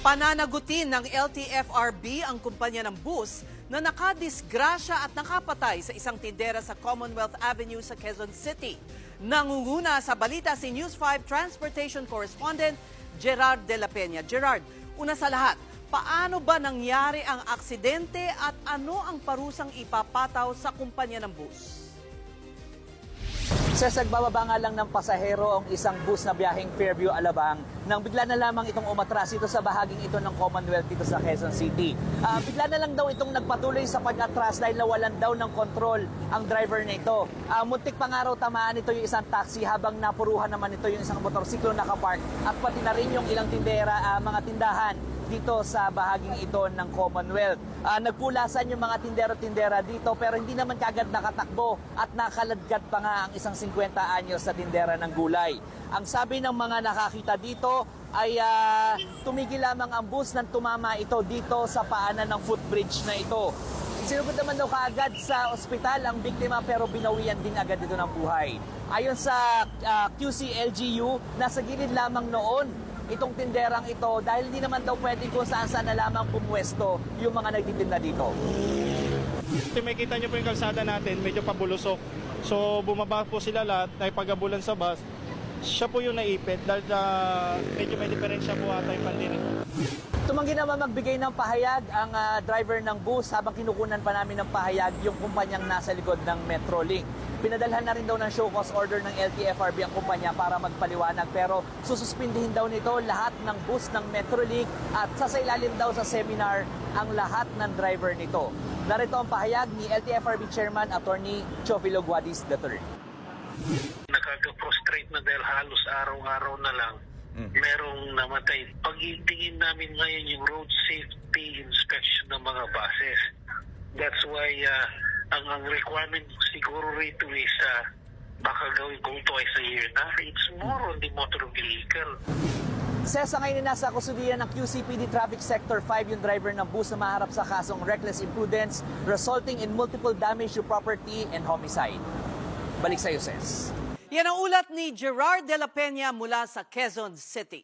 Pananagutin ng LTFRB ang kumpanya ng bus na nakadisgrasya at nakapatay sa isang tindera sa Commonwealth Avenue sa Quezon City. Nangunguna sa balita si News 5 Transportation Correspondent Gerard De La Peña. Gerard, una sa lahat, paano ba nangyari ang aksidente at ano ang parusang ipapataw sa kumpanya ng bus? Sa sagbababa nga lang ng pasahero ang isang bus na biyaheng Fairview Alabang nang bigla na lamang itong umatras ito sa bahaging ito ng Commonwealth dito sa Quezon City. Ah, bigla na lang daw itong nagpatuloy sa pag-atras dahil nawalan daw ng kontrol ang driver nito. Ah, muntik pa nga tamaan ito yung isang taxi habang napuruhan naman ito yung isang motorsiklo nakapark at pati na rin yung ilang tindera, ah, mga tindahan dito sa bahaging ito ng Commonwealth. Ah, nagpulasan yung mga tindero-tindera dito pero hindi naman kagad nakatakbo at nakaladkad pa nga ang isang 50 anyos sa tindera ng gulay. Ang sabi ng mga nakakita dito ay ah, tumigil lamang ang bus nang tumama ito dito sa paanan ng footbridge na ito. Sinugod naman daw kaagad sa ospital ang biktima pero binawian din agad dito ng buhay. Ayon sa ah, QC LGU, nasa gilid lamang noon itong tinderang ito dahil hindi naman daw pwede kung saan saan na lamang pumwesto yung mga nagtitinda dito. Kung makita nyo po yung kalsada natin, medyo pabulusok. So bumaba po sila lahat, naipagabulan sa bus. Siya po yung naipit dahil ah, medyo may diferensya po ata yung pandinig. Tumanggi naman magbigay ng pahayag ang ah, driver ng bus habang kinukunan pa namin ng pahayag yung kumpanyang nasa likod ng Metrolink. Pinadalhan na rin daw ng show cause order ng LTFRB ang kumpanya para magpaliwanag pero sususpindihin daw nito lahat ng bus ng Metrolink at sasailalim daw sa seminar ang lahat ng driver nito. Narito ang pahayag ni LTFRB Chairman Attorney Chovilo Guadis III. Nakaka-frustrate na dahil halos araw-araw na lang merong namatay. Pag tingin namin ngayon yung road safety inspection ng mga buses. That's why uh, ang, ang requirement siguro rito is uh, baka gawin kung twice a year na. It's more on the motor vehicle. Sesa ngayon na nasa kusudian ng QCPD Traffic Sector 5 yung driver ng bus na maharap sa kasong reckless imprudence resulting in multiple damage to property and homicide. Balik sa iyo, Ses. Yan ang ulat ni Gerard De La Peña mula sa Quezon City.